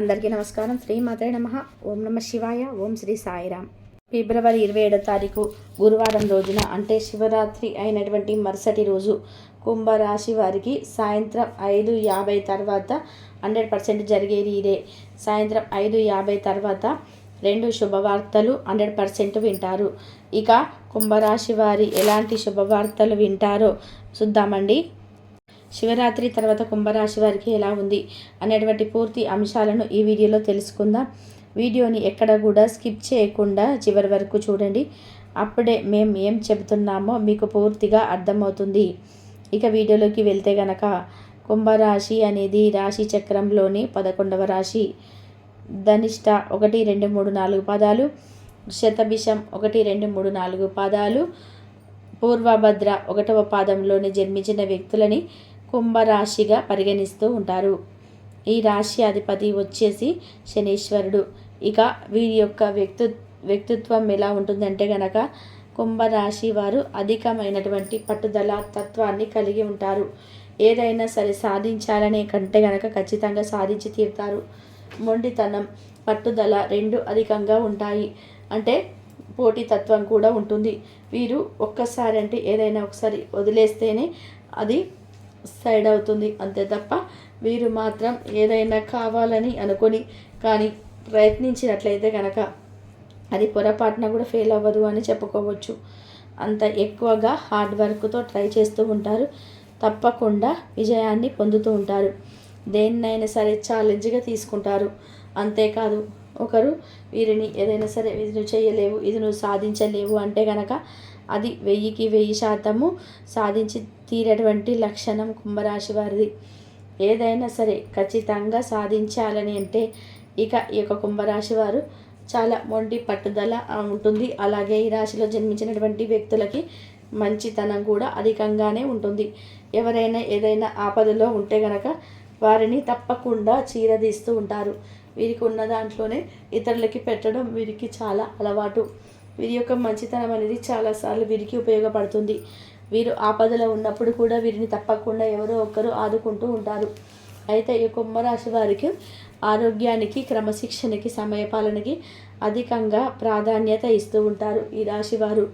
అందరికీ నమస్కారం. శ్రీ మాత్రే నమ. ఓం నమ శివాయ. ఓం శ్రీ సాయిరామ్. ఫిబ్రవరి ఇరవై ఏడో తారీఖు గురువారం రోజున అంటే శివరాత్రి అయినటువంటి మరుసటి రోజు కుంభరాశి వారికి సాయంత్రం ఐదు యాభై తర్వాత హండ్రెడ్ పర్సెంట్ జరిగేది ఇదే. సాయంత్రం ఐదు యాభై తర్వాత రెండు శుభవార్తలు హండ్రెడ్ పర్సెంట్ వింటారు. ఇక కుంభరాశి వారి ఎలాంటి శుభవార్తలు వింటారో చూద్దామండి. శివరాత్రి తర్వాత కుంభరాశి వారికి ఎలా ఉంది అనేటువంటి పూర్తి అంశాలను ఈ వీడియోలో తెలుసుకుందాం. వీడియోని ఎక్కడ కూడా స్కిప్ చేయకుండా చివరి వరకు చూడండి. అప్పుడే మేము ఏం చెబుతున్నామో మీకు పూర్తిగా అర్థమవుతుంది. ఇక వీడియోలోకి వెళ్తే గనక కుంభరాశి అనేది రాశి చక్రంలోని పదకొండవ రాశి. ధనిష్ట ఒకటి రెండు మూడు నాలుగు పాదాలు. శతభిషం ఒకటి రెండు మూడు నాలుగు పాదాలు. పూర్వభద్ర ఒకటవ పాదంలోని జన్మించిన వ్యక్తులని కుంభరాశిగా పరిగణిస్తూ ఉంటారు. ఈ రాశి అధిపతి వచ్చేసి శనీశ్వరుడు. ఇక వీరి యొక్క వ్యక్తి వ్యక్తిత్వం ఎలా ఉంటుందంటే గనక కుంభరాశి వారు అధికమైనటువంటి పట్టుదల తత్వాన్ని కలిగి ఉంటారు. ఏదైనా సరే సాధించాలనే కంటే గనక ఖచ్చితంగా సాధించి తీరుతారు. మొండితనం పట్టుదల రెండు అధికంగా ఉంటాయి. అంటే పోటీతత్వం కూడా ఉంటుంది. వీరు ఒక్కసారి అంటే ఏదైనా ఒకసారి వదిలేస్తేనే అది సైడ్ అవుతుంది అంతే తప్ప వీరు మాత్రం ఏదైనా కావాలని అనుకొని కానీ ప్రయత్నించినట్లయితే కనుక అది పొరపాటున కూడా ఫెయిల్ అవ్వదు అని చెప్పుకోవచ్చు. అంత ఎక్కువగా హార్డ్ వర్క్తో ట్రై చేస్తూ ఉంటారు. తప్పకుండా విజయాన్ని పొందుతూ ఉంటారు. దేన్నైనా సరే ఛాలెంజ్గా తీసుకుంటారు. అంతేకాదు ఒకరు వీరిని ఏదైనా సరే ఇది నువ్వు చేయలేవు ఇది నువ్వు సాధించలేవు అంటే కనుక అది వెయ్యికి వెయ్యి శాతము సాధించి తీరేటువంటి లక్షణం కుంభరాశి వారిది. ఏదైనా సరే ఖచ్చితంగా సాధించాలని అంటే ఇక ఈ యొక్క కుంభరాశి వారు చాలా మొండి పట్టుదల ఉంటుంది. అలాగే ఈ రాశిలో జన్మించినటువంటి వ్యక్తులకి మంచితనం కూడా అధికంగానే ఉంటుంది. ఎవరైనా ఏదైనా ఆపదలో ఉంటే గనక వారిని తప్పకుండా చీరదీస్తూ ఉంటారు. వీరికి ఉన్న దాంట్లోనే ఇతరులకి పెట్టడం వీరికి చాలా అలవాటు. వీరి యొక్క మంచితనం అనేది చాలాసార్లు వీరికి ఉపయోగపడుతుంది. వీరు ఆపదలో ఉన్నప్పుడు కూడా వీరిని తప్పకుండా ఎవరో ఒకరు ఆదుకుంటూ ఉంటారు. అయితే ఈ కుంభరాశి వారికి ఆరోగ్యానికి క్రమశిక్షణకి సమయపాలనకి అధికంగా ప్రాధాన్యత ఇస్తూ ఉంటారు ఈ రాశి వారు.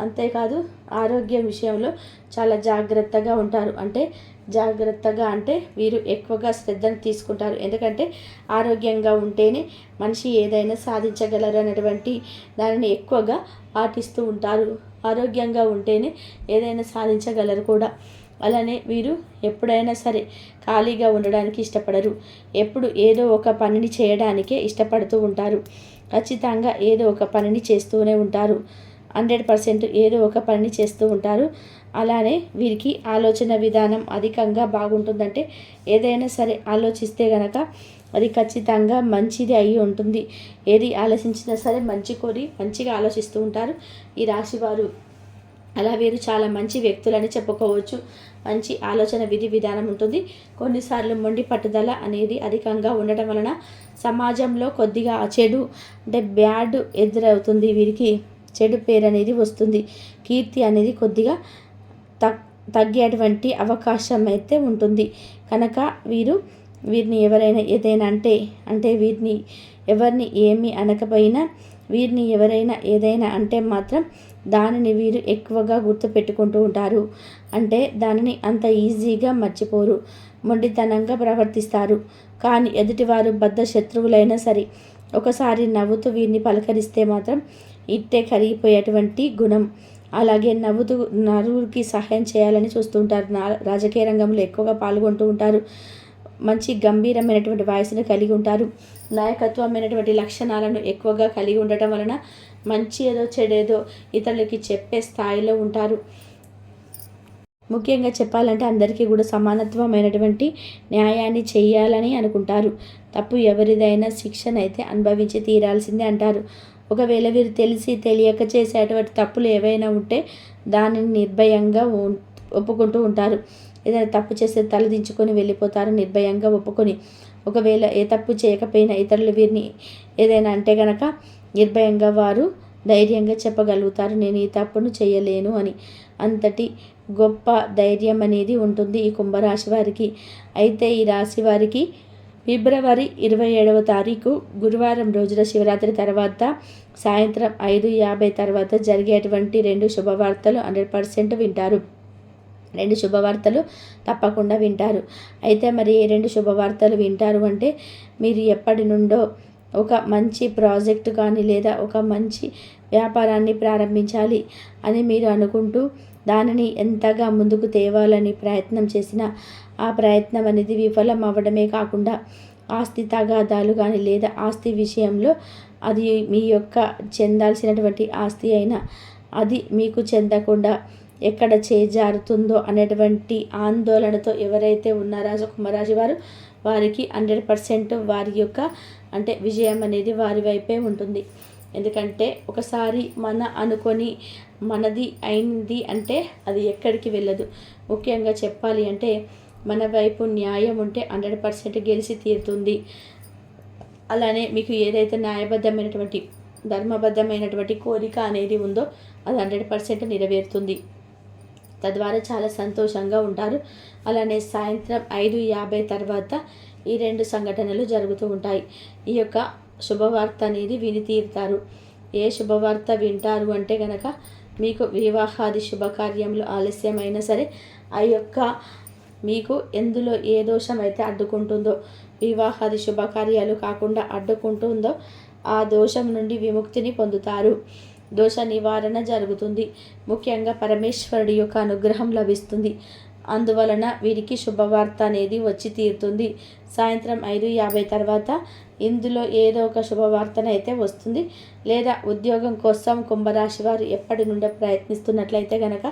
అంతేకాదు ఆరోగ్యం విషయంలో చాలా జాగ్రత్తగా ఉంటారు. అంటే జాగ్రత్తగా అంటే వీరు ఎక్కువగా శ్రద్ధను తీసుకుంటారు. ఎందుకంటే ఆరోగ్యంగా ఉంటేనే మనిషి ఏదైనా సాధించగలరు అనేటువంటి దానిని ఎక్కువగా పాటిస్తూ ఉంటారు. ఆరోగ్యంగా ఉంటేనే ఏదైనా సాధించగలరు కూడా. అలానే వీరు ఎప్పుడైనా సరే ఖాళీగా ఉండడానికి ఇష్టపడరు. ఎప్పుడు ఏదో ఒక పనిని చేయడానికే ఇష్టపడుతూ ఉంటారు. ఖచ్చితంగా ఏదో ఒక పనిని చేస్తూనే ఉంటారు. హండ్రెడ్ పర్సెంట్ ఏదో ఒక పని చేస్తూ ఉంటారు. అలానే వీరికి ఆలోచన విధానం అధికంగా బాగుంటుందంటే ఏదైనా సరే ఆలోచిస్తే గనక అది ఖచ్చితంగా మంచిది అయి ఉంటుంది. ఏది ఆలోచించినా సరే మంచి కోరి మంచిగా ఆలోచిస్తూ ఉంటారు. ఈ రాశి వారు అలా వీరు చాలా మంచి వ్యక్తులని చెప్పుకోవచ్చు. మంచి ఆలోచన విధి విధానం ఉంటుంది. కొన్నిసార్లు మొండి పట్టుదల అనేది అధికంగా ఉండటం వలన సమాజంలో కొద్దిగా చెడు అంటే బ్యాడ్ ఎదురవుతుంది వీరికి. చెడు పేరు అనేది వస్తుంది. కీర్తి అనేది కొద్దిగా తగ్ తగ్గేటువంటి అవకాశం అయితే ఉంటుంది. కనుక వీరు వీరిని ఎవరైనా ఏదైనా అంటే అంటే వీరిని ఎవరిని ఏమి అనకపోయినా వీరిని ఎవరైనా ఏదైనా అంటే మాత్రం దానిని వీరు ఎక్కువగా గుర్తుపెట్టుకుంటూ ఉంటారు. అంటే దానిని అంత ఈజీగా మర్చిపోరు. మొండితనంగా ప్రవర్తిస్తారు. కానీ ఎదుటివారు బద్ద శత్రువులైనా సరే ఒకసారి నవ్వుతూ వీరిని పలకరిస్తే మాత్రం ఇట్టే కరిగిపోయేటువంటి గుణం. అలాగే నవ్వుతూ నలుగురికి సహాయం చేయాలని చూస్తుంటారు. నా రాజకీయ రంగంలో ఎక్కువగా పాల్గొంటూ ఉంటారు. మంచి గంభీరమైనటువంటి వాయిస్ని కలిగి ఉంటారు. నాయకత్వమైనటువంటి లక్షణాలను ఎక్కువగా కలిగి ఉండటం వలన మంచి ఏదో చెడేదో ఇతరులకి చెప్పే స్థాయిలో ఉంటారు. ముఖ్యంగా చెప్పాలంటే అందరికీ కూడా సమానత్వమైనటువంటి న్యాయాన్ని చేయాలని అనుకుంటారు. తప్పు ఎవరిదైనా శిక్షణ అయితే అనుభవించి తీరాల్సిందే అంటారు. ఒకవేళ వీరు తెలిసి తెలియక చేసే అటువంటి తప్పులు ఏవైనా ఉంటే దానిని నిర్భయంగా ఒప్పుకుంటూ ఉంటారు. ఏదైనా తప్పు చేస్తే తలదించుకొని వెళ్ళిపోతారు నిర్భయంగా ఒప్పుకొని. ఒకవేళ ఏ తప్పు చేయకపోయినా ఇతరులు వీరిని ఏదైనా అంటే గనక నిర్భయంగా వారు ధైర్యంగా చెప్పగలుగుతారు. నేను ఈ తప్పును చేయలేను అని. అంతటి గొప్ప ధైర్యం అనేది ఉంటుంది ఈ కుంభరాశి వారికి. అయితే ఈ రాశి వారికి ఫిబ్రవరి ఇరవై ఏడవ తారీఖు గురువారం రోజున శివరాత్రి తర్వాత సాయంత్రం ఐదు యాభై తర్వాత జరిగేటువంటి రెండు శుభవార్తలు హండ్రెడ్ పర్సెంట్ వింటారు. రెండు శుభవార్తలు తప్పకుండా వింటారు. అయితే మరి ఏ రెండు శుభవార్తలు వింటారు అంటే మీరు ఎప్పటి నుండో ఒక మంచి ప్రాజెక్టు కానీ లేదా ఒక మంచి వ్యాపారాన్ని ప్రారంభించాలి అని మీరు అనుకుంటూ దానిని ఎంతగా ముందుకు తేవాలని ప్రయత్నం చేసినా ఆ ప్రయత్నం అనేది విఫలం అవ్వడమే కాకుండా ఆస్తి తగాదాలు కానీ లేదా ఆస్తి విషయంలో అది మీ యొక్క చెందాల్సినటువంటి ఆస్తి అయినా అది మీకు చెందకుండా ఎక్కడ చేజారుతుందో అనేటువంటి ఆందోళనతో ఎవరైతే ఉన్నారో కుంభరాశి వారు వారికి హండ్రెడ్ పర్సెంట్ వారి యొక్క అంటే విజయం అనేది వారి వైపే ఉంటుంది. ఎందుకంటే ఒకసారి మన అనుకొని మనది అయింది అంటే అది ఎక్కడికి వెళ్ళదు. ముఖ్యంగా చెప్పాలి అంటే మన వైపు న్యాయం ఉంటే హండ్రెడ్ పర్సెంట్ గెలిచి తీరుతుంది. అలానే మీకు ఏదైతే న్యాయబద్ధమైనటువంటి ధర్మబద్ధమైనటువంటి కోరిక అనేది ఉందో అది హండ్రెడ్ పర్సెంట్ నెరవేరుతుంది. తద్వారా చాలా సంతోషంగా ఉంటారు. అలానే సాయంత్రం ఐదు యాభై తర్వాత ఈ రెండు సంఘటనలు జరుగుతూ ఉంటాయి. ఈ యొక్క శుభవార్త అనేది విని తీరుతారు. ఏ శుభవార్త వింటారు అంటే కనుక మీకు వివాహాది శుభకార్యంలో ఆలస్యమైనా సరే ఆ యొక్క మీకు ఎందులో ఏ దోషం అయితే అడ్డుకుంటుందో వివాహాది శుభకార్యాలు కాకుండా అడ్డుకుంటుందో ఆ దోషం నుండి విముక్తిని పొందుతారు. దోష నివారణ జరుగుతుంది. ముఖ్యంగా పరమేశ్వరుడి యొక్క అనుగ్రహం లభిస్తుంది. అందువలన వీరికి శుభవార్త అనేది వచ్చి తీరుతుంది. సాయంత్రం ఐదు యాభై తర్వాత ఇందులో ఏదో ఒక శుభవార్తనైతే వస్తుంది. లేదా ఉద్యోగం కోసం కుంభరాశి వారు ఎప్పటి నుండో ప్రయత్నిస్తున్నట్లయితే కనుక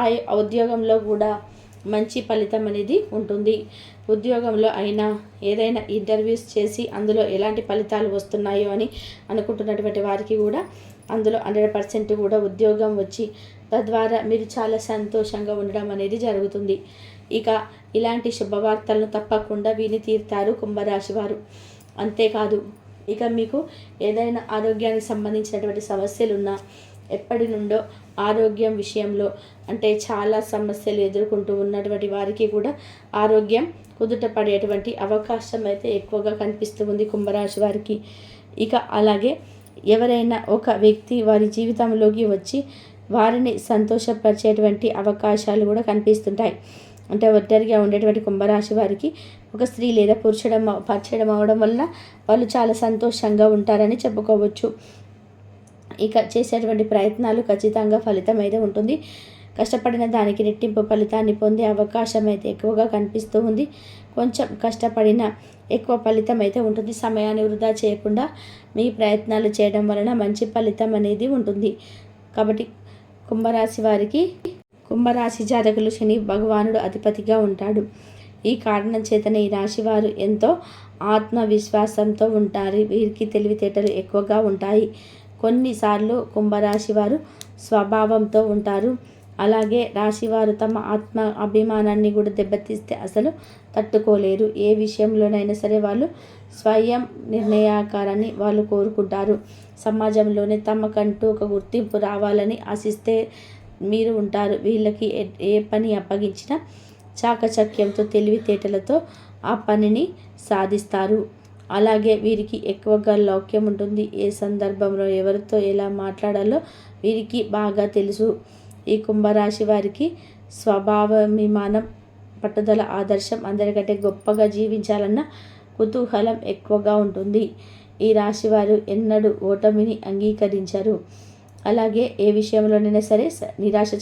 ఆ ఉద్యోగంలో కూడా మంచి ఫలితం అనేది ఉంటుంది. ఉద్యోగంలో అయినా ఏదైనా ఇంటర్వ్యూస్ చేసి అందులో ఎలాంటి ఫలితాలు వస్తున్నాయో అని అనుకుంటున్నటువంటి వారికి కూడా అందులో హండ్రెడ్ పర్సెంట్ కూడా ఉద్యోగం వచ్చి తద్వారా మీరు చాలా సంతోషంగా ఉండడం అనేది జరుగుతుంది. ఇక ఇలాంటి శుభవార్తలను తప్పకుండా విని తీరుతారు కుంభరాశి వారు. అంతేకాదు ఇక మీకు ఏదైనా ఆరోగ్యానికి సంబంధించినటువంటి సమస్యలు ఉన్నా ఎప్పటి నుండో ఆరోగ్యం విషయంలో అంటే చాలా సమస్యలు ఎదుర్కొంటూ ఉన్నటువంటి వారికి కూడా ఆరోగ్యం కుదుట పడేటువంటి అవకాశం అయితే ఎక్కువగా కనిపిస్తూ ఉంది కుంభరాశి వారికి. ఇక అలాగే ఎవరైనా ఒక వ్యక్తి వారి జీవితంలోకి వచ్చి వారిని సంతోషపరిచేటువంటి అవకాశాలు కూడా కనిపిస్తుంటాయి. అంటే ఒంటరిగా ఉండేటువంటి కుంభరాశి వారికి ఒక స్త్రీ లేదా పురుషుడం పరిచయం అవడం వల్ల వాళ్ళు చాలా సంతోషంగా ఉంటారని చెప్పుకోవచ్చు. ఇక చేసేటువంటి ప్రయత్నాలు ఖచ్చితంగా ఫలితం అయితే ఉంటుంది. కష్టపడిన దానికి రెట్టింపు ఫలితాన్ని పొందే అవకాశం అయితే ఎక్కువగా కనిపిస్తూ ఉంది. కొంచెం కష్టపడిన ఎక్కువ ఫలితం అయితే ఉంటుంది. సమయాన్ని వృధా చేయకుండా మీ ప్రయత్నాలు చేయడం వలన మంచి ఫలితం అనేది ఉంటుంది. కాబట్టి కుంభరాశి వారికి కుంభరాశి జాతకులు శని భగవానుడు అధిపతిగా ఉంటాడు. ఈ కారణం చేతనే ఈ రాశి వారు ఎంతో ఆత్మవిశ్వాసంతో ఉంటారు. వీరికి తెలివితేటలు ఎక్కువగా ఉంటాయి. కొన్నిసార్లు కుంభరాశి వారు స్వభావంతో ఉంటారు. అలాగే రాశివారు తమ ఆత్మ అభిమానాన్ని కూడా దెబ్బతీస్తే అసలు తట్టుకోలేరు. ఏ విషయంలోనైనా సరే వాళ్ళు స్వయం నిర్ణయాకారాన్ని వాళ్ళు కోరుకుంటారు. సమాజంలోనే తమకంటూ ఒక గుర్తింపు రావాలని ఆశిస్తే మీరు ఉంటారు. వీళ్ళకి ఏ పని అప్పగించినా చాకచక్యంతో తెలివితేటలతో ఆ పనిని సాధిస్తారు. అలాగే వీరికి ఎక్కువగా లౌక్యం ఉంటుంది. ఏ సందర్భంలో ఎవరితో ఎలా మాట్లాడాలో వీరికి బాగా తెలుసు. ఈ కుంభరాశి వారికి స్వభావాభిమానం పట్టుదల ఆదర్శం అందరికంటే గొప్పగా జీవించాలన్న కుతూహలం ఎక్కువగా ఉంటుంది. ఈ రాశి వారు ఎన్నడూ ఓటమిని అంగీకరించరు. అలాగే ఏ విషయంలోనైనా సరే నిరాశ